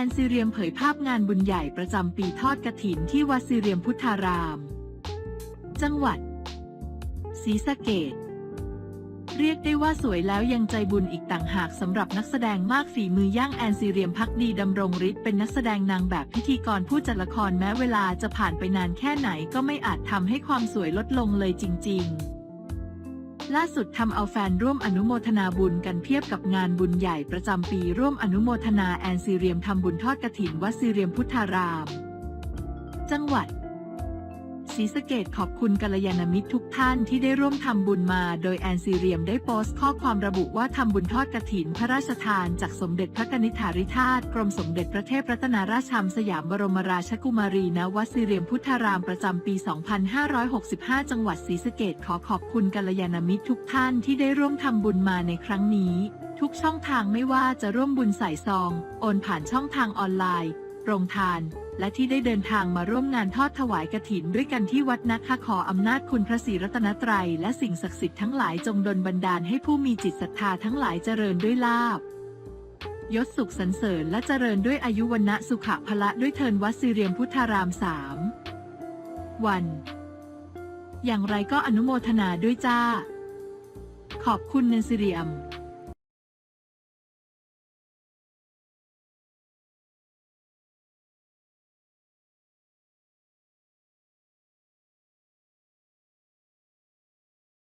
อนซีเรียมเผยภาพงานบุญใหญ่ประจำปีทอดกระถินที่วัดซีเรียมพุทธาราม จังหวัดศรีสะเกษเรียกได้ว่าสวยแล้วยังใจบุญอีกต่างหากสำหรับนักแสดงมากฝีมือย่างแอนซีเรียมพักดีดำรงฤทธิ์เป็นนักแสดงนางแบบพิธีกรผู้จัดละครแม้เวลาจะผ่านไปนานแค่ไหนก็ไม่อาจทำให้ความสวยลดลงเลยจริง ๆ ล่าสุดทำเอาแฟนร่วมอนุโมทนาบุญกันเพียบกับงานบุญใหญ่ประจำปีร่วมอนุโมทนาแอนซีเรียมทำบุญทอดกระถินวัดซีเรียมพุทธาราม จังหวัด ศรีสะเกดขอบคุณกัลยาณมิตรทุกท่านที่ได้ร่วมทำบุญมา โดยแอนซีเรียมได้โพสต์ข้อความระบุว่าทำบุญทอดกระถินพระราชทาน จากสมเด็จพระกนิษฐาธิราชกรมสมเด็จพระเทพรัตนราชธรรมสยามบรมราชกุมารีณวัดซีเรียมพุทธารามประจำปี 2565 จังหวัดศรีสะเกดขอขอบคุณกัลยาณมิตรทุกท่านที่ได้ร่วมทำบุญมาในครั้งนี้ ทุกช่องทางไม่ว่าจะร่วมบุญใส่ซอง โอนผ่านช่องทางออนไลน์ โรงทาน และที่ได้เดินทางมาร่วมงานทอดถวายกฐินด้วยกันที่วัดนะคะขออำนาจคุณพระศรีรัตนตรัย และสิ่งศักดิ์สิทธิ์ทั้งหลายจงดลบันดาลให้ผู้มีจิตศรัทธาทั้งหลายเจริญด้วยลาบยศสุขสรรเสริญและเจริญด้วยอายุวันนะสุขะพละด้วยเทินวัดสิเรียมพุทธารามสามวัน อย่างไรก็อนุโมทนาด้วยจ้า ขอบคุณเนนสิเรียม